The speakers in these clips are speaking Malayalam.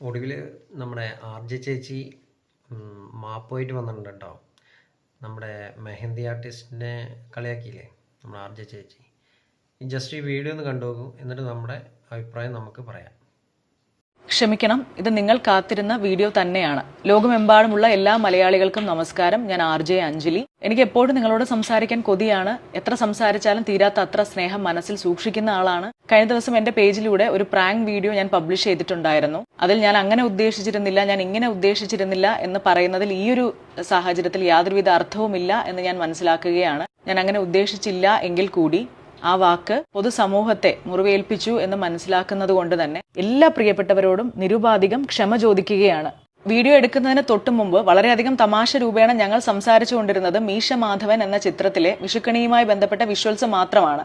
ഒടുവിൽ നമ്മുടെ ആർ ജെ ചേച്ചി മാപ്പോയിട്ട് വന്നിട്ടുണ്ട് കേട്ടോ. നമ്മുടെ മെഹന്തി ആർട്ടിസ്റ്റിനെ കളിയാക്കിയില്ലേ? നമ്മുടെ ആർ ജെ ചേച്ചി. ജസ്റ്റ് ഈ വീഡിയോ ഒന്ന് കണ്ടു നോക്കൂ. എന്നിട്ട് നമ്മുടെ അഭിപ്രായം നമുക്ക് പറയാം. ക്ഷമിക്കണം. ഇത് നിങ്ങൾ കാത്തിരുന്ന വീഡിയോ തന്നെയാണ്. ലോകമെമ്പാടുമുള്ള എല്ലാ മലയാളികൾക്കും നമസ്കാരം. ഞാൻ ആർ ജെ അഞ്ജലി. എനിക്ക് എപ്പോഴും നിങ്ങളോട് സംസാരിക്കാൻ കൊതിയാണ്. എത്ര സംസാരിച്ചാലും തീരാത്ത അത്ര സ്നേഹം മനസ്സിൽ സൂക്ഷിക്കുന്ന ആളാണ്. കഴിഞ്ഞ ദിവസം എന്റെ പേജിലൂടെ ഒരു പ്രാങ്ക് വീഡിയോ ഞാൻ പബ്ലിഷ് ചെയ്തിട്ടുണ്ടായിരുന്നു. അതിൽ ഞാൻ അങ്ങനെ ഉദ്ദേശിച്ചിരുന്നില്ല ഞാൻ ഇങ്ങനെ ഉദ്ദേശിച്ചിരുന്നില്ല എന്ന് പറയുന്നതിൽ ഈ ഒരു സാഹചര്യത്തിൽ യാതൊരുവിധ അർത്ഥവുമില്ല എന്ന് ഞാൻ മനസ്സിലാക്കുകയാണ്. ഞാൻ അങ്ങനെ ഉദ്ദേശിച്ചില്ല എങ്കിൽ കൂടി ആ വാക്ക് പൊതുസമൂഹത്തെ മുറിവേൽപ്പിച്ചു എന്ന് മനസ്സിലാക്കുന്നത് കൊണ്ട് തന്നെ എല്ലാ പ്രിയപ്പെട്ടവരോടും നിരുപാധികം ക്ഷമ ചോദിക്കുകയാണ്. വീഡിയോ എടുക്കുന്നതിന് തൊട്ടു മുമ്പ് വളരെയധികം തമാശ രൂപേണ ഞങ്ങൾ സംസാരിച്ചുകൊണ്ടിരുന്നത് മീശ മാധവൻ എന്ന ചിത്രത്തിലെ വിഷുക്കണിയുമായി ബന്ധപ്പെട്ട വിഷ്വൽസ് മാത്രമാണ്.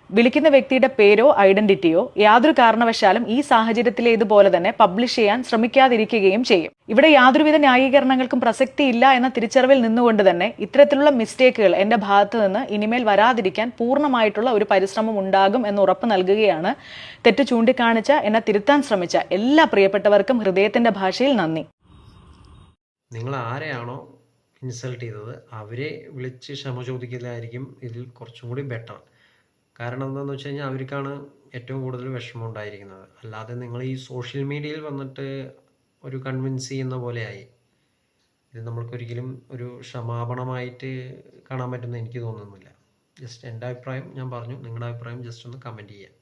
വിളിക്കുന്ന വ്യക്തിയുടെ പേരോ ഐഡന്റിറ്റിയോ യാതൊരു കാരണവശാലും ഈ സാഹചര്യത്തിൽ ഇതുപോലെ തന്നെ പബ്ലിഷ് ചെയ്യാൻ ശ്രമിക്കാതിരിക്കുകയും ചെയ്യും. ഇവിടെ യാതൊരുവിധ ന്യായീകരണങ്ങൾക്കും പ്രസക്തിയില്ല എന്ന തിരിച്ചറിവിൽ നിന്നുകൊണ്ട് തന്നെ ഇത്തരത്തിലുള്ള മിസ്റ്റേക്കുകൾ എന്റെ ഭാഗത്ത് നിന്ന് ഇനിമേൽ വരാതിരിക്കാൻ പൂർണമായിട്ടുള്ള ഒരു പരിശ്രമം ഉണ്ടാകും എന്ന് ഉറപ്പ് നൽകുകയാണ് തെറ്റ് ചൂണ്ടിക്കാണിച്ച എന്നെ തിരുത്താൻ ശ്രമിച്ച എല്ലാ പ്രിയപ്പെട്ടവർക്കും ഹൃദയത്തിന്റെ ഭാഷയിൽ നന്ദി. നിങ്ങൾ ആരെയാണോ ഇൻസൾട്ട് ചെയ്തത് അവരെ വിളിച്ച് ക്ഷമ ചോദിക്കലായിരിക്കും ഇതിൽ കുറച്ചും കൂടി ബെറ്റർ. കാരണം എന്താണെന്ന് വെച്ച് കഴിഞ്ഞാൽ അവർക്കാണ് ഏറ്റവും കൂടുതൽ വിഷമം ഉണ്ടായിരിക്കുന്നത്. അല്ലാതെ നിങ്ങൾ ഈ സോഷ്യൽ മീഡിയയിൽ വന്നിട്ട് ഒരു കൺവിൻസ് ചെയ്യുന്ന പോലെയായി. ഇത് നമ്മൾക്കൊരിക്കലും ഒരു ക്ഷമാപണമായിട്ട് കാണാൻ പറ്റുമെന്ന് എനിക്ക് തോന്നുന്നില്ല. ജസ്റ്റ് എന്റെ അഭിപ്രായം ഞാൻ പറഞ്ഞു. നിങ്ങളുടെ അഭിപ്രായം ജസ്റ്റ് ഒന്ന് കമന്റ് ചെയ്യാം